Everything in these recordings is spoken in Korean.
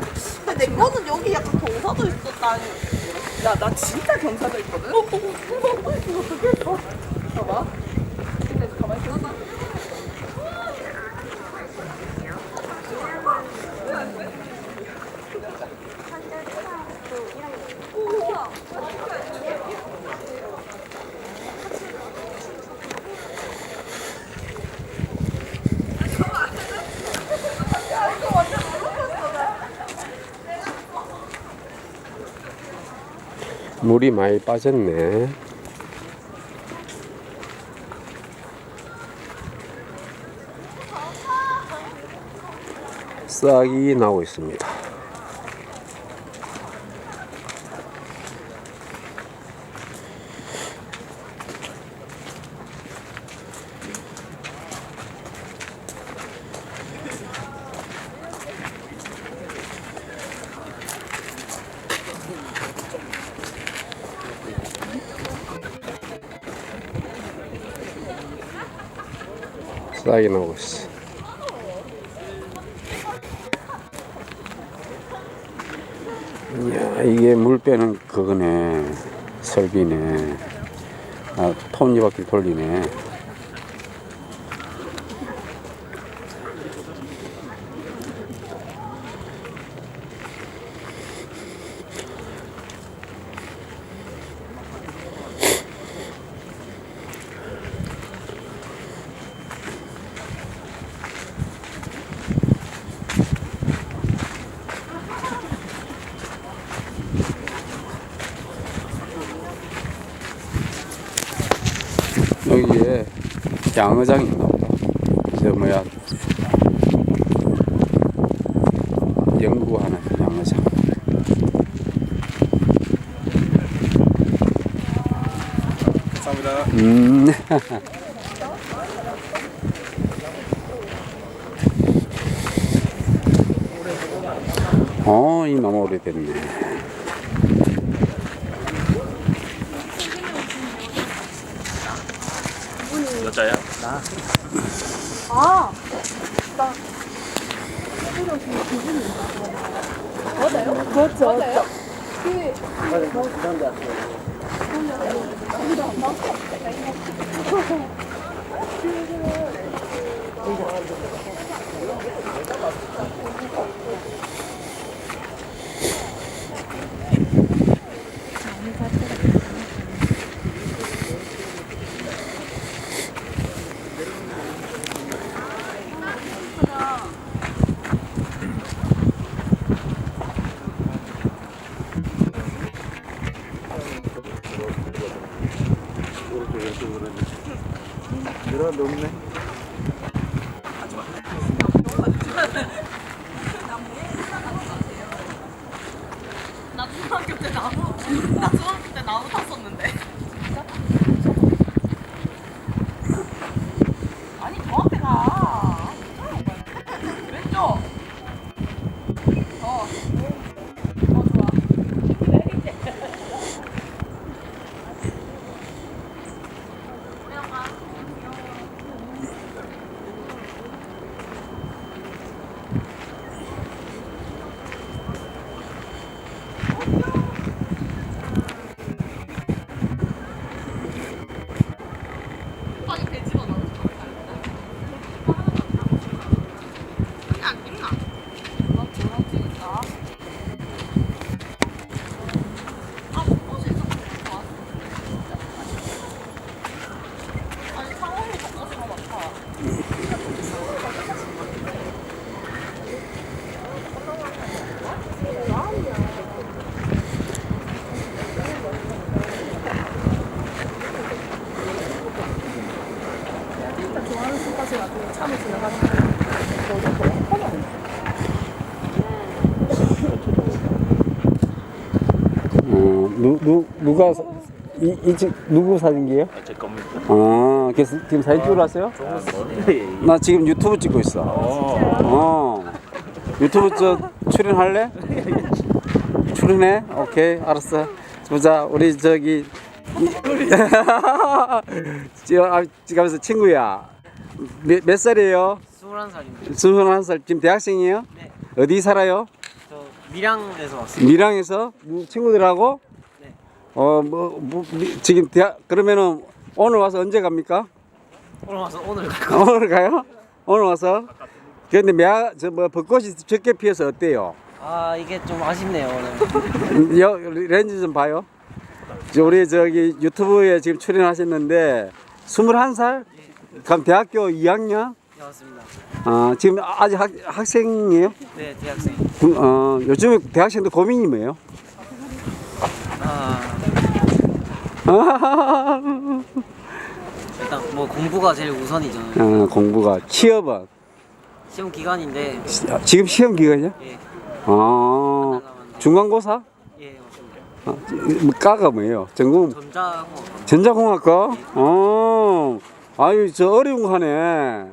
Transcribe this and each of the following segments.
근데 내 거는 여기 약간 경사도 있었다니. 야, 나 진짜 경사져 있거든? 어, 어, 어, 어, 이거 어떻게 했어? 봐봐. 근데 가만히 있어. 물이 많이 빠졌네. 싹이 나고 있습니다. 싹이 나고 있어. 이야, 이게 물 빼는 그거네. 설비네. 아, 톱니바퀴 돌리네. 여기에 양어장이 있나 보다. 저 뭐야. 연구하는 양어장. 감사합니다. 음. 어, 이 너무 오래됐네. 여자야? 아, 맞죠? 맞아요? 늘어놓네. 나 중학교 때 나무, 나 중학교 때 나무 탔었는데. 누 누가 사- 이, 이 지- 누구 사진기예요? 아, 제 겁니다. 아, 그래서 지금 사진 찍으러 왔어요? 나 지금 유튜브 찍고 있어. 어. 유튜브 저 출연할래? 출연해? 오케이, 알았어. 보자, 우리 저기 저 아, 지금서 친구야. 몇, 몇 살이에요? 21살입니다. 스물한 살. 지금 대학생이에요? 네. 어디 살아요? 저 밀양에서 왔어요. 밀양에서 뭐 친구들하고? 네. 어, 뭐, 뭐 미- 지금 대학 그러면은 오늘 와서 언제 갑니까? 오늘 와서 오늘 갈 거. 오늘 가요? 오늘 와서? 근데 매, 저뭐 벚꽃이 적게 피어서 어때요? 아 이게 좀 아쉽네요 오늘. 여, 렌즈 좀 봐요. 저 우리 저기 유튜브에 지금 출연하셨는데 21살? 그럼 대학교 2학년? 네 왔습니다. 아, 지금 아직 학, 학생이에요? 네 대학생. 그, 어, 요즘에 대학생들 고민이 뭐예요? 아 일단 뭐 공부가 제일 우선이죠. 어, 공부가 취업은 시험 기간인데 시- 지금 시험 기간이야? 예. 아, 중간고사? 예 맞습니다. 아, 뭐 까가 뭐예요? 전공 전자공학. 전자공학과? 어, 아유, 저 어려운 거 하네.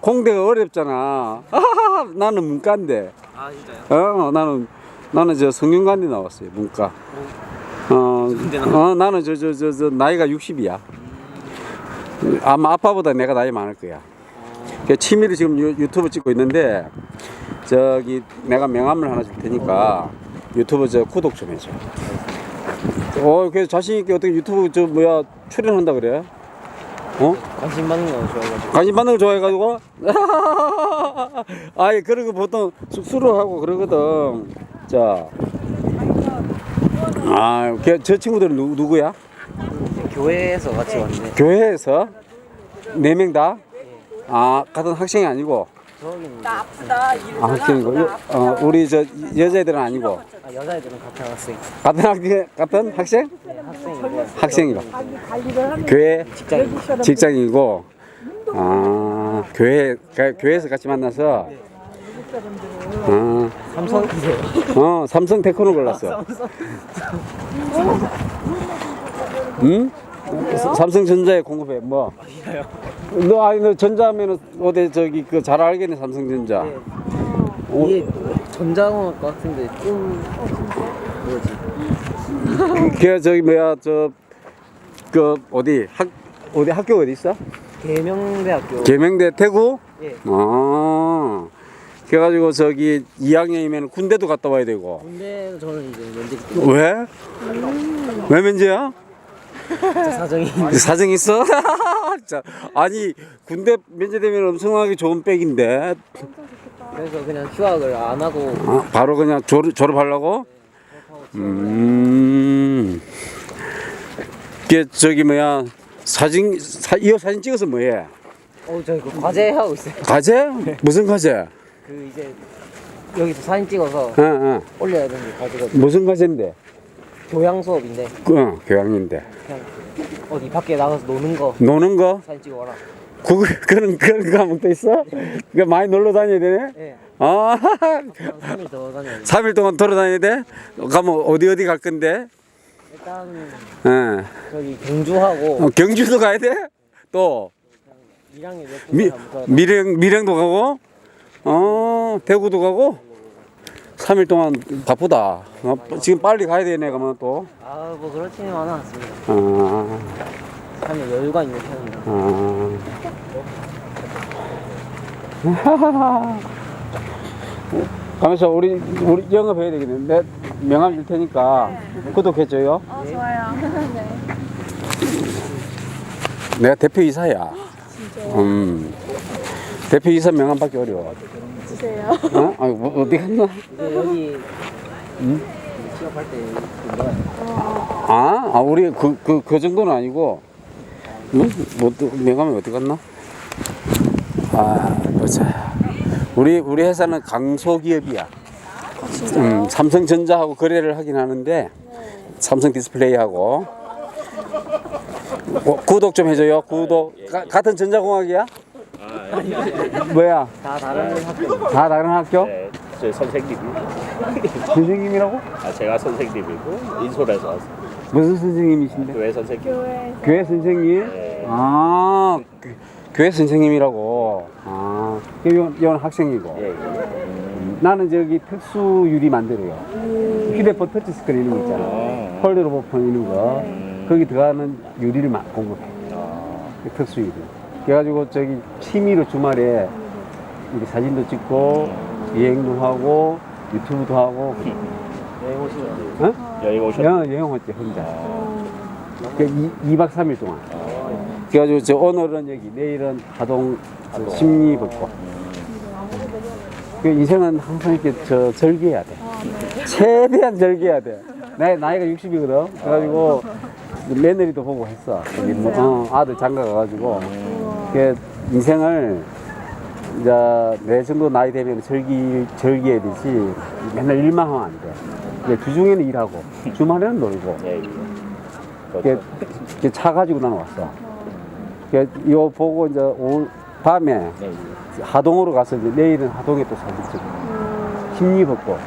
공대가 어렵잖아. 나는 문과인데. 아 진짜요? 어, 나는, 나는 저 성균관대 나왔어요, 문과. 어, 어 나는 저, 저, 저, 저, 나이가 60이야. 아마 아빠보다 내가 나이 많을 거야. 그 취미로 지금 유, 유튜브 찍고 있는데, 저기, 내가 명함을 하나 줄 테니까, 유튜브 저 구독 좀 해줘. 어, 그래서 자신 있게 어떻게 유튜브 저, 뭐야, 출연한다 그래? 어? 관심 받는 거 좋아해가지고. 관심 받는 걸 좋아해가지고 그런 거 보통 쑥스러워 하고 그러거든 자 아저 친구들은 누, 누구야 교회에서 같이 왔는데 교회에서 네 명 다? 아 같은 학생이 아니고 나 아프다. 이러잖아. 아 학생이고 요- 어, 우리 저 여자애들은 아니고 아, 여자애들은 같은 학생. 같은 학생 같은 학생 네. 학생이고 교회 직장인. 직장이고 아 교회 가- 교회에서 같이 만나서 아 삼성이세요. 어, 삼성 테크노 골랐어. 응? 삼성전자에 공급해. 뭐? 너 아니 너 전자하면은 어디 저기 그 잘 알겠네 삼성전자. 네. 어, 이게 전자공학 같은데 좀 뭐지? 그 저기 뭐야 저 그 어디 학 어디 학교 어디 있어? 계명대학교. 계명대 태구? 예. 아. 그래가지고 저기 2학년이면 군대도 갔다 와야 되고. 근데 저는 이제 면접이 왜? 왜 면제야? 사정이 사정 있어? 자, 아니 군대 면제되면 엄청나게 좋은 백인데 그래서 그냥 휴학을 안 하고 아, 바로 그냥 졸, 졸업하려고? 음. 이게 저기 뭐야 사진 사, 이 사진 찍어서 뭐해? 어 저희 그 과제 하고 있어요. 과제? 무슨 과제? 그 이제 여기서 사진 찍어서 어, 어. 올려야 되는 게 과제가 무슨 과제인데? 교양 수업인데 그, 어, 교양인데 그냥 어디 밖에 나가서 노는 거 노는 거? 사진 찍어와라. 그, 그런 그런 과목도 있어? 그 많이 놀러 다녀야 되네? 예. 아, 3일 더 다녀야 돼. 3일 동안 돌아다녀야 돼? 가면 어디 어디 갈 건데? 일단 어. 저기 경주하고 어, 경주도 가야 돼? 또 1학년 몇 미, 미령 미령도 가고 어 대구도 가고 3일 동안 바쁘다. 어, 지금 빨리 가야 되네 그러면 또. 아 뭐 그렇지는 않았습니다. 아, 하면 여유가 있는 편입니다. 아. 가면서 우리 우리 영업해야 되겠네. 내 명함 줄 테니까 구독해줘요. 어, 좋아요. 내가 대표 이사야. 음. 대표 이사 명함 받기 어려워. 주세요. 어? 아, 뭐, 어디 갔나? 이제 여기 취업할 때 뭐야? 아, 아 우리 그, 그, 그 정도는 아니고, 응? 뭐, 또 명함이 어디 갔나? 아, 보자. 우리, 우리 회사는 강소기업이야. 음, 삼성전자하고 거래를 하긴 하는데, 삼성 디스플레이하고. 어, 구독 좀 해줘요, 구독. 가, 같은 전자공학이야? 뭐야? 다 다른 학교. 다 다른 학교? 네, 제 선생님이. 선생님이라고? 아, 제가 선생님이고 인솔에서 왔어요. 무슨 선생님이신데? 교회 선생님. 교회 교회 선생님? 네. 아, 그- 교회 선생님이라고. 아, 이건, 이건 학생이고. 예, 예. 음, 나는 저기 특수 유리 만들어요. 휴대폰 터치스크린 이런 거 있잖아. 음. 폴더로 보폰 이런 거. 음. 거기 들어가는 유리를 막 공급해. 아, 그 특수 유리. 그래가지고 저기 취미로 주말에 이렇게 사진도 찍고, 여행도 하고, 유튜브도 하고, 여행 오시면 어? 여행 오셨. 여, 여행 왔지, 혼자. 아, 그 2, 박 3일 동안. 그래가지고 저 오늘은 여기, 내일은 하동 저 심리 벚꽃. 그 인생은 항상 이렇게 저 즐겨야 돼. 최대한 즐겨야 돼. 나 나이가 60이거든. 그래가지고 며느리도 보고 했어. 뭐, 어, 아들 장가 가가지고. 그 인생을 이제 내 정도 나이 되면 즐기 즐겨야 되지. 맨날 일만 하면 안 돼. 이제 주중에는 일하고 주말에는 놀고. 예, 예. 이게. 이게 차 가지고 나는 왔어. 그 이거 보고 이제 올 밤에 예, 예. 하동으로 가서 이제 내일은 하동에 또 사진 찍고 심리 벚꽃.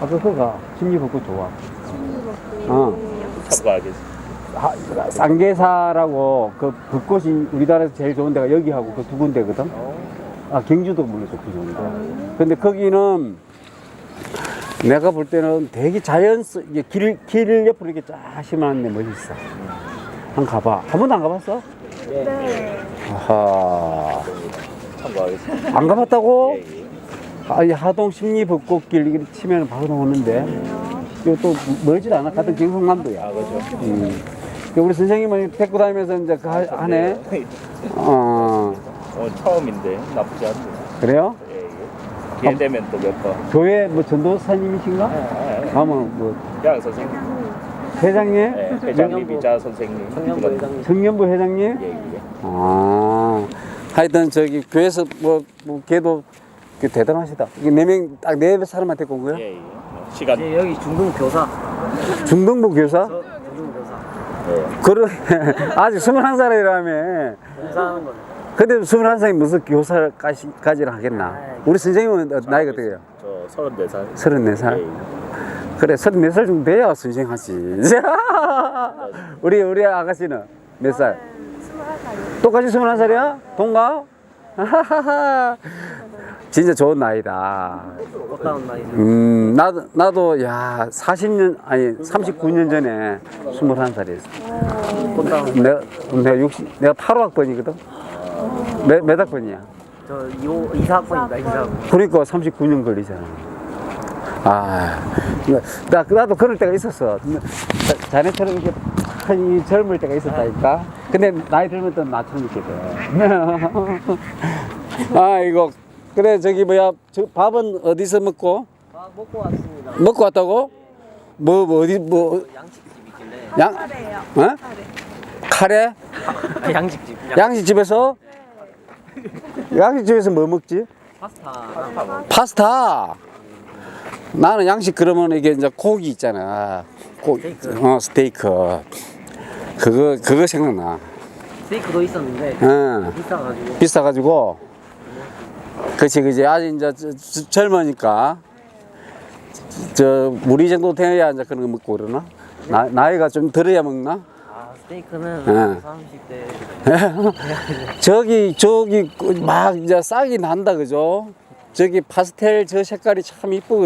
아까 그거 가. 심리 벚꽃 좋아. 어. 참가하겠습니다. 하- 쌍계사라고 그 벚꽃이 우리나라에서 제일 좋은 데가 여기하고 그 두 군데거든. 아 경주도 물론 좋고 좋은데. 근데 거기는 내가 볼 때는 되게 자연 속 이게 길, 길 옆으로 이렇게 쫙 심어놨는데 멋있어. 한번 가봐. 한 번도 안 가봤어? 네 아하. 안 가봤다고? 예, 예. 아, 이 하동 심리 벚꽃길 이렇게 치면 바로 나오는데. 이거 또 멀지도 않아. 같은 경상남도야. 아, 그렇죠. 음. 그 우리 선생님은 데리고 다니면서 이제 그 하- 하네. 네. 어, 오늘 처음인데 나쁘지 않네요. 그래요? 예, 예. 기회 되면 또 몇 번. 교회 뭐 전도사님이신가? 아, 가면 뭐양 선생님, 회장님? 예, 회장님 이자 선생님. 청년부 회장님. 청년부 회장님? 예, 예. 아, 하여튼 저기 교회에서 뭐, 뭐 걔도 그 대단하시다. 이게 네 명, 딱네 데리고 온 거야? 예, 예. 뭐 시간. 이제 여기 중등 교사. 중등부 교사? 저. 예. 그러 아직 21살이라며. 공사하는 거는. 근데 21살이 무슨 교사까지를 하겠나? 우리 선생님은 어- 나이가 어떻게 돼요? 저 34살. 34살? 예, 예. 그래, 34살 정도 돼야 선생 하지. 우리, 우리 아가씨는 몇 살? 스물한 살이요 똑같이 21살이야? 동갑? 진짜 좋은 나이다. 꽃다운 나이죠. 음, 나도, 나도, 야, 40년, 아니, 39년 전에 21살이었어. 꽃다운. 내가, 내가 60, 내가 8호 학번이거든? 몇, 몇 학번이야? 저 2호, 이사학번입니다, 이사학번. 그러니까 39년 걸리잖아. 아, 나, 나도 그럴 때가 있었어. 자- 자네처럼 이렇게 이 젊을 때가 있었다니까. 근데 나이 들면 또 나처럼 이렇게 돼. 아, 이거. 그래, 저기 뭐야, 저 밥은 어디서 먹고? 아, 먹고 왔습니다. 먹고 왔다고? 뭐, 뭐 어디, 뭐, 양식집 있길래. 양, 카레요 어? 카레 카레? 양식집. 양식집에서? 양식집에서 뭐 먹지? 파스타. 파스타. 나는 양식 그러면 이게 이제 고기 있잖아. 고, 스테이크. 어, 스테이크. 그거, 그거 생각나. 스테이크도 있었는데 응. 비싸가지고. 비싸가지고. 그치, 그치. 아직 이제 젊으니까. 저, 우리 정도 돼야 이제 그런 거 먹고 그러나? 나, 나이가 좀 들어야 먹나? 아, 스테이크는 응. 30대. 저기, 저기, 그막 이제 싹이 난다, 그죠? 저기 파스텔 저 색깔이 참 이쁘거든.